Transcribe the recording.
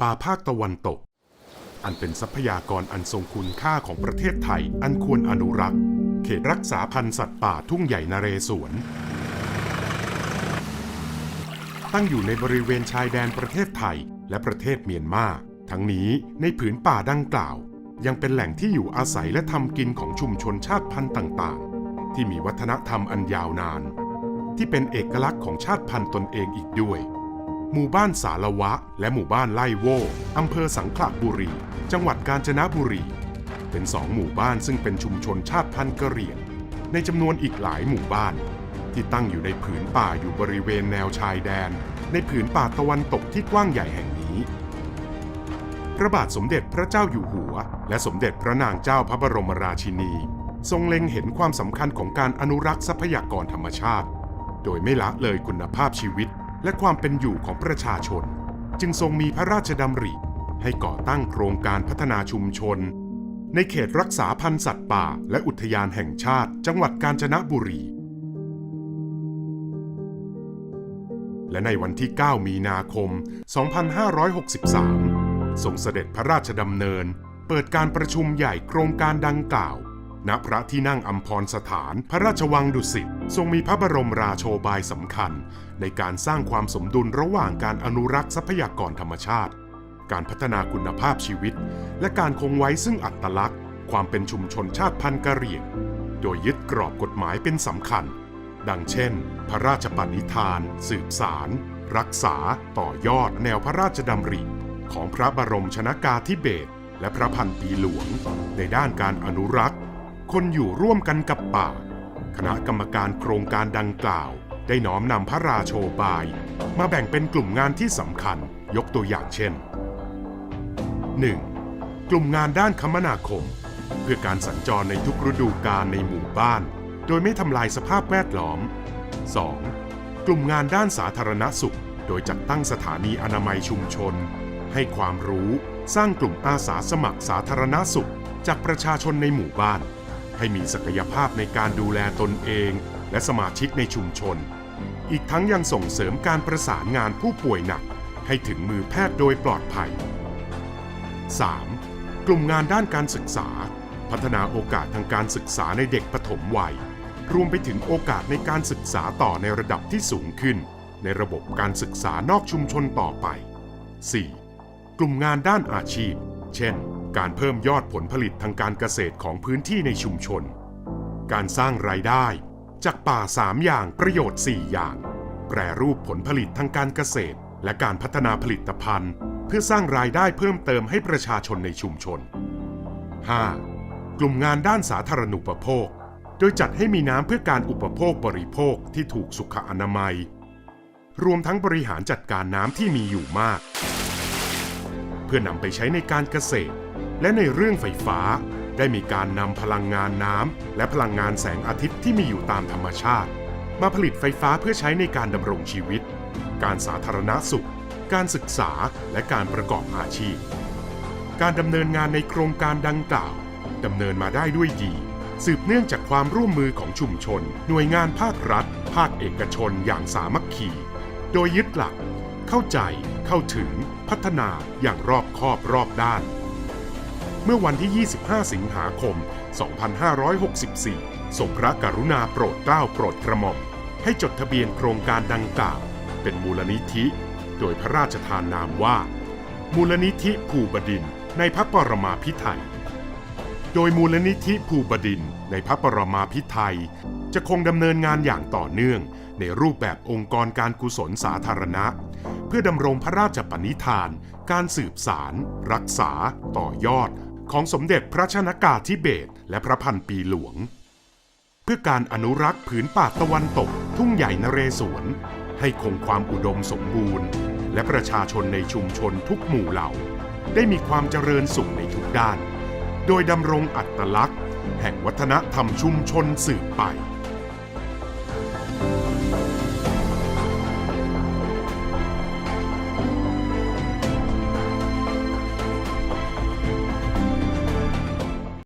ป่าภาคตะวันตก อันเป็นทรัพยากรอันทรงคุณค่าของประเทศไทยอันควรอนุรักษ์ เขตรักษาพันธุ์สัตว์ป่าทุ่งใหญ่นเรศวร ตั้งอยู่ในบริเวณชายแดนประเทศไทยและประเทศเมียนมาทั้งนี้ในผืนป่าดังกล่าว ยังเป็นแหล่งที่อยู่อาศัยและทำกินของชุมชนชาติพันธุ์ต่างๆ ที่มีวัฒนธรรมอันยาวนาน ที่เป็นเอกลักษณ์ของชาติพันธุ์ตนเองอีกด้วย หมู่บ้านสารวะ และหมู่บ้านไล่โวอำเภอสังขละบุรี จังหวัดกาญจนบุรี เป็นสองหมู่บ้านซึ่งเป็นชุมชนชาติพันธุ์กะเหรี่ยง ในจำนวนอีกหลายหมู่บ้าน ที่ตั้งอยู่ในผืนป่าอยู่บริเวณแนวชายแดน ในผืนป่าตะวันตกที่กว้างใหญ่แห่งนี้พระบาทสมเด็จพระเจ้าอยู่หัว และสมเด็จพระนางเจ้าพระบรมราชินี ทรงเล็งเห็นความสำคัญของการอนุรักษ์ทรัพยากรธรรมชาติ โดยไม่ละเลยคุณภาพชีวิต และความเป็นอยู่ของประชาชน จึงทรงมีพระราชดำริให้ก่อตั้งโครงการพัฒนาชุมชน ในเขตรักษาพันธุ์สัตว์ป่า และอุทยานแห่งชาติ จังหวัดกาญจนบุรี และในวันที่ 9 มีนาคม 2563 ทรงเสด็จพระราชดำเนิน เปิดการประชุมใหญ่โครงการดังกล่าว ณพระที่นั่งอัมพรสถาน พระราชวังดุสิตทรงมีพระบรมราโชบายสำคัญ ในการสร้างความสมดุลระหว่างการอนุรักษ์ทรัพยากรธรรมชาติ การพัฒนาคุณภาพชีวิต และการคงไว้ซึ่งอัตลักษณ์ ความเป็นชุมชนชาติพันธุ์กะเหรี่ยง โดยยึดกรอบกฎหมายเป็นสำคัญ ดังเช่น พระราชปณิธาน สืบสาร รักษา ต่อยอด แนวพระราชดำริ ของพระบรมชนากาธิเบศและพระพันปีหลวง ในด้านการอนุรักษ์ คนอยู่ร่วมกันกับป่า คณะกรรมการโครงการดังกล่าว ได้น้อมนำพระราโชบาย มาแบ่งเป็นกลุ่มงานที่สำคัญยกตัวอย่างเช่น 1. กลุ่มงานด้านคมนาคม เพื่อการสัญจรในทุกฤดูกาลในหมู่บ้าน โดยไม่ทำลายสภาพแวดล้อม 2. กลุ่มงานด้านสาธารณสุข โดยจัดตั้งสถานีอนามัยชุมชน ให้ความรู้สร้างกลุ่มอาสาสมัครสาธารณสุข จากประชาชนในหมู่บ้าน ให้มีศักยภาพในการดูแลตนเอง และสมาชิกในชุมชน อีกทั้งยังส่งเสริมการประสานงานผู้ป่วยหนัก ให้ถึงมือแพทย์โดยปลอดภัย 3. กลุ่มงานด้านการศึกษา พัฒนาโอกาสทางการศึกษาในเด็กปฐมวัย รวมไปถึงโอกาสในการศึกษาต่อในระดับที่สูงขึ้น ในระบบการศึกษานอกชุมชนต่อไป 4. กลุ่มงานด้านอาชีพ เช่น การเพิ่มยอดผลผลิตทางการเกษตรของพื้นที่ในชุมชน การสร้างรายได้จากป่า 3 อย่างประโยชน์ 4 อย่าง แปรรูปผลผลิตทางการเกษตร และการพัฒนาผลิตภัณฑ์ เพื่อสร้างรายได้เพิ่มเติมให้ประชาชนในชุมชน 5. กลุ่มงานด้านสาธารณูปโภค โดยจัดให้มีน้ำเพื่อการอุปโภคบริโภคที่ถูกสุขอนามัย รวมทั้งบริหารจัดการน้ำที่มีอยู่มาก เพื่อนำไปใช้ในการเกษตร และในเรื่องไฟฟ้า ได้มีการนำพลังงานน้ำและพลังงานแสงอาทิตย์ที่มีอยู่ตามธรรมชาติ มาผลิตไฟฟ้าเพื่อใช้ในการดำรงชีวิต การสาธารณสุข การศึกษาและการประกอบอาชีพ การดำเนินงานในโครงการดังกล่าวดำเนินมาได้ด้วยดี สืบเนื่องจากความร่วมมือของชุมชน หน่วยงานภาครัฐ ภาคเอกชนอย่างสามัคคี โดยยึดหลัก เข้าใจ เข้าถึง พัฒนาอย่างรอบคอบรอบด้าน เมื่อวันที่ 25 สิงหาคม 2564 ทรงพระกรุณาโปรดเกล้าโปรดกระหม่อม ให้จดทะเบียนโครงการดังกล่าว เป็นมูลนิธิ โดยพระราชทานนามว่า มูลนิธิภูบดินในพระปรมาภิไธยโดยมูลนิธิภูบดินในพระปรมาภิไธยจะคงดำเนินงานอย่างต่อเนื่อง ในรูปแบบองค์กรการกุศลสาธารณะ เพื่อดำรงพระราชปณิธาน การสืบสาร รักษา ต่อยอด ของสมเด็จพระชนากาธิเบศรและพระพันปีหลวง เพื่อการอนุรักษ์ผืนป่าตะวันตก ทุ่งใหญ่นเรศวร ให้คงความอุดมสมบูรณ์ และประชาชนในชุมชนทุกหมู่เหล่า ได้มีความเจริญสุขในทุกด้าน โดยดำรงอัตลักษณ์ แห่งวัฒนธรรมชุมชนสืบไป